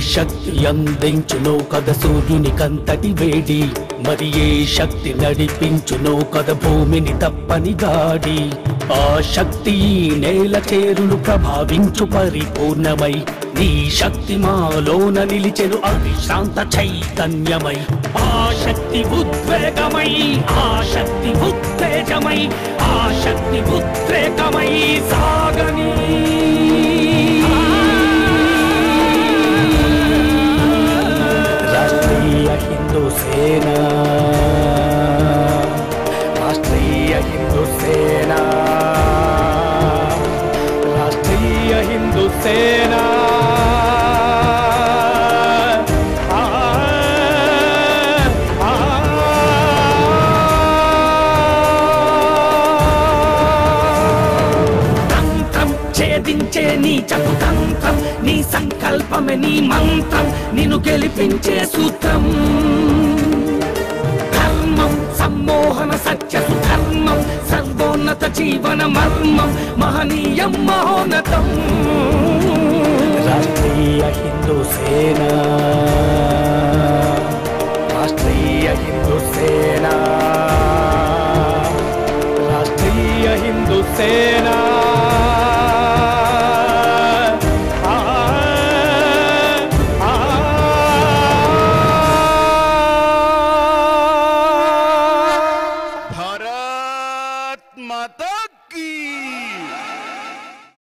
శక్తి అందించునో కద సూర్యునికంతటి వేడి. మరి ఏ శక్తి నడిపించునో కథ భూమిని తప్పని గాడి ఆ శక్తి నేల చేరును ప్రభావించు పరిపూర్ణమై. నీ శక్తి మాలోన నిలిచెను అవిశ్రాంత చైతన్యమై. ఆ శక్తి ఉద్వేగమై ఆ శక్తి ఉత్తేజమై ఆ శక్తి ఉద్రేకమై సాగని సేన. రాష్ట్రీయ హిందూ సేన. రాష్ట్రీయ హిందూ సేన. ఆ, తంత్రం ఛేదించే నీ చకు నీ సంకల్పమే నీ మంత్రం నిన్ను గెలిపించే సూత్రం. సమ్మోహన సత్య సుధర్మం సర్వోన్నత జీవన మర్మం మహనీయం మహోన్నతం. రాష్ట్రీయ హిందూ సేన. రాష్ట్రీయ హిందూ సేన. రాష్ట్రీయ హిందూ సేన. भारत माता की